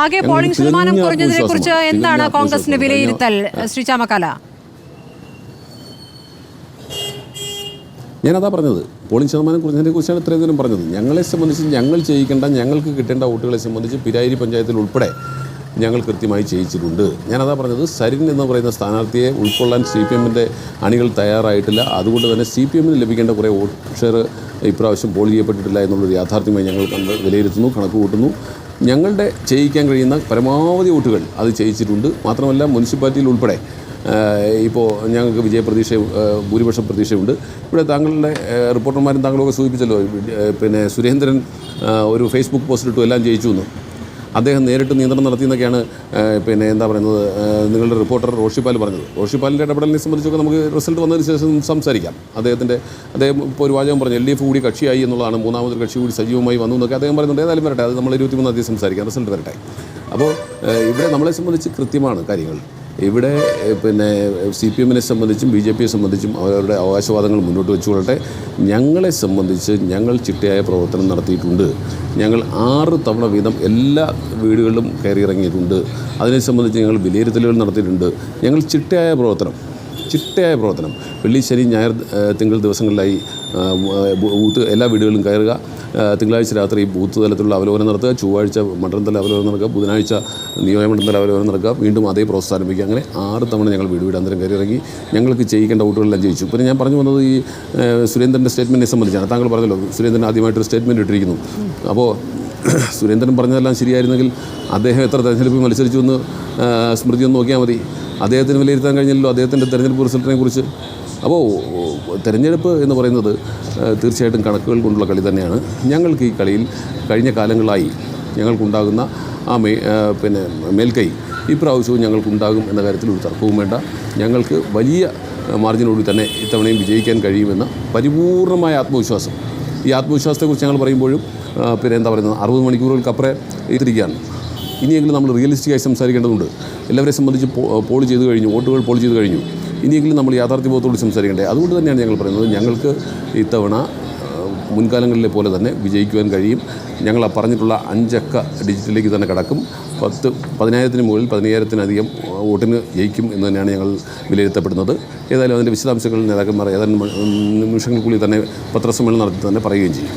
ആകെ പോളിംഗ് ശതമാനം കുറഞ്ഞതിനെ കുറിച്ച് എന്താണ് കോൺഗ്രസിന്റെ വിലയിരുത്തൽ? ശ്രീ ചാമക്കാല ഞാനതാ പറഞ്ഞത്. പോളിംഗ് ശതമാനം കുറഞ്ഞതിനെ കുറിച്ചാണ് ഇത്രയും നേരം പറഞ്ഞത്. ഞങ്ങളെ സംബന്ധിച്ച് ഞങ്ങൾ ചെയ്യിക്കേണ്ട ഞങ്ങൾക്ക് കിട്ടേണ്ട വോട്ടുകളെ സംബന്ധിച്ച് പിരായിരി പഞ്ചായത്തിൽ ഉൾപ്പെടെ ഞങ്ങൾ കൃത്യമായി ചെയ്യിച്ചിട്ടുണ്ട്. ഞാനതാ പറഞ്ഞത് സരിൻ എന്ന് പറയുന്ന സ്ഥാനാർത്ഥിയെ ഉൾക്കൊള്ളാൻ സി പി എമ്മിന്റെ അണികൾ തയ്യാറായിട്ടില്ല. അതുകൊണ്ട് തന്നെ സി പി എമ്മിന് ലഭിക്കേണ്ട കുറേ വോട്ട് ഷെയർ ഇപ്രാവശ്യം പോൾ ചെയ്യപ്പെട്ടിട്ടില്ല എന്നുള്ളൊരു യാഥാർത്ഥ്യമായി ഞങ്ങൾ കണ്ട് വിലയിരുത്തുന്നു കണക്ക് കൂട്ടുന്നു ഞങ്ങളുടെ ചെയ്യിക്കാൻ കഴിയുന്ന പരമാവധി വോട്ടുകൾ അത് ചെയ്യിച്ചിട്ടുണ്ട്. മാത്രമല്ല മുനിസിപ്പാലിറ്റിയിൽ ഉൾപ്പെടെ ഇപ്പോൾ ഞങ്ങൾക്ക് വിജയപ്രതീക്ഷ ഭൂരിപക്ഷ പ്രതീക്ഷയുണ്ട്. ഇവിടെ താങ്കളുടെ റിപ്പോർട്ടർമാരും താങ്കളൊക്കെ സൂചിപ്പിച്ചല്ലോ പിന്നെ സുരേന്ദ്രൻ ഒരു ഫേസ്ബുക്ക് പോസ്റ്റ് എല്ലാം ജയിച്ചു എന്ന് അദ്ദേഹം നേരിട്ട് നിയന്ത്രണം നടത്തിയെന്നൊക്കെയാണ് പിന്നെ എന്താ പറയുന്നത് നിങ്ങളുടെ റിപ്പോർട്ടർ റോഷിപ്പാൽ പറഞ്ഞത്. റോഷിപ്പാലിന്റെ ഇടപെടലിനെ സംബന്ധിച്ചൊക്കെ നമുക്ക് റിസൾട്ട് വന്നതിന് ശേഷം സംസാരിക്കാം. അദ്ദേഹത്തിന്റെ അദ്ദേഹം ഇപ്പോൾ ഒരു വാചകം പറഞ്ഞു എൽ ഡി എഫ് കൂടി കക്ഷിയായി എന്നുള്ളതാണ്. മൂന്നാമതൊരു കക്ഷി കൂടി സജീവമായി വന്നു എന്നൊക്കെ അദ്ദേഹം പറയുന്നുണ്ട്. ഏതായാലും വരട്ടെ അത് നമ്മൾ ഇരുപത്തിമൂന്നാം തീയതി സംസാരിക്കാം റിസൾട്ട് വരട്ടെ. അപ്പോൾ ഇവിടെ നമ്മളെ സംബന്ധിച്ച് കൃത്യമാണ് കാര്യങ്ങൾ. ഇവിടെ പിന്നെ സി പി എമ്മിനെ സംബന്ധിച്ചും ബി ജെ പിയെ സംബന്ധിച്ചും അവരുടെ അവകാശവാദങ്ങൾ മുന്നോട്ട് വെച്ചുകൊള്ളട്ടെ. ഞങ്ങളെ സംബന്ധിച്ച് ഞങ്ങൾ ചിട്ടയായ പ്രവർത്തനം നടത്തിയിട്ടുണ്ട്. ഞങ്ങൾ ആറ് തവണ വീതം എല്ലാ വീടുകളിലും കയറിയിറങ്ങിയിട്ടുണ്ട്. അതിനെ സംബന്ധിച്ച് ഞങ്ങൾ വിലയിരുത്തലുകൾ നടത്തിയിട്ടുണ്ട്. ഞങ്ങൾ ചിട്ടയായ പ്രവർത്തനം ചിട്ടയായ പ്രവർത്തനം. വെള്ളി ശനി ഞായർ തിങ്കൾ ദിവസങ്ങളിലായി എല്ലാ വീടുകളിലും കയറുക. തിങ്കളാഴ്ച രാത്രി ബൂത്ത് തലത്തിലുള്ള അവലോകനം നടത്തുക ചൊവ്വാഴ്ച മണ്ഡലം തല അവലോകനം നടക്കുക ബുധനാഴ്ച നിയോജകമണ്ഡലം തല അവലോകനം നടക്കുക വീണ്ടും അതേ പ്രോസസ് ആരംഭിക്കുക അങ്ങനെ ആറ് തവണ ഞങ്ങൾ വീട് വീടാന്തരം കയറി ഇറങ്ങി ഞങ്ങൾക്ക് ചെയ്യിക്കേണ്ട വോട്ടുകളെല്ലാം ജയിച്ചു. പിന്നെ ഞാൻ പറഞ്ഞു വന്നത് ഈ സുരേന്ദ്രന്റെ സ്റ്റേറ്റ്മെന്റിനെ സംബന്ധിച്ചാണ്. താങ്കൾ പറഞ്ഞല്ലോ സുരേന്ദ്രൻ ആദ്യമായിട്ടൊരു സ്റ്റേറ്റ്മെന്റ് ഇട്ടിരിക്കുന്നു. അപ്പോൾ സുരേന്ദ്രൻ പറഞ്ഞതെല്ലാം ശരിയായിരുന്നെങ്കിൽ അദ്ദേഹം എത്ര തെരഞ്ഞെടുപ്പിൽ മത്സരിച്ചു എന്ന് സ്മൃതി ഒന്ന് നോക്കിയാൽ മതി. അദ്ദേഹത്തിന് വിലയിരുത്താൻ കഴിഞ്ഞല്ലോ അദ്ദേഹത്തിന്റെ തെരഞ്ഞെടുപ്പ് റിസൾട്ടിനെ കുറിച്ച് അപ്പോൾ തിരഞ്ഞെടുപ്പ് എന്ന് പറയുന്നത് തീർച്ചയായിട്ടും കണക്കുകൾ കൊണ്ടുള്ള കളി തന്നെയാണ്. ഞങ്ങൾക്ക് ഈ കളിയിൽ കഴിഞ്ഞ കാലങ്ങളായി ഞങ്ങൾക്കുണ്ടാകുന്ന ആ മേ പിന്നെ മേൽക്കൈ ഇപ്രാവശ്യവും ഞങ്ങൾക്കുണ്ടാകും എന്ന കാര്യത്തിൽ ഒരു തർക്കവും വേണ്ട. ഞങ്ങൾക്ക് വലിയ മാർജിനോടുകൂടി തന്നെ ഇത്തവണയും വിജയിക്കാൻ കഴിയുമെന്ന പരിപൂർണമായ ആത്മവിശ്വാസം. ഈ ആത്മവിശ്വാസത്തെക്കുറിച്ച് ഞങ്ങൾ പറയുമ്പോഴും പിന്നെ എന്താ പറയുന്നത് അറുപത് മണിക്കൂറുകൾക്കപ്പുറം എത്തിരിക്കുകയാണ് ഇനിയെങ്കിലും നമ്മൾ റിയലിസ്റ്റിക്കായി സംസാരിക്കേണ്ടതുണ്ട്. എല്ലാവരെയും സംബന്ധിച്ച് പോൾ ചെയ്ത് കഴിഞ്ഞു വോട്ടുകൾ പോൾ ചെയ്ത് കഴിഞ്ഞു. ഇനിയെങ്കിലും നമ്മൾ യാഥാർത്ഥ്യബോധത്തോട് സംസാരിക്കേണ്ടത് അതുകൊണ്ട് തന്നെയാണ് ഞങ്ങൾ പറയുന്നത് ഞങ്ങൾക്ക് ഇത്തവണ മുൻകാലങ്ങളിലെ പോലെ തന്നെ വിജയിക്കുവാൻ കഴിയും. ഞങ്ങൾ പറഞ്ഞിട്ടുള്ള അഞ്ചക്ക ഡിജിറ്റലിലേക്ക് തന്നെ കടക്കും. പത്ത് പതിനായിരത്തിന് മുകളിൽ പതിനയ്യായിരത്തിനധികം വോട്ടിന് ജയിക്കും എന്ന് തന്നെയാണ് ഞങ്ങൾ വിലയിരുത്തപ്പെടുന്നത്. ഏതായാലും അതിന്റെ വിശദാംശങ്ങൾ നേതാക്കന്മാർ ഏതാനും നിമിഷങ്ങൾക്കുള്ളിൽ തന്നെ പത്രസമ്മേളനം നടത്തി തന്നെ പറയുകയും ചെയ്യും.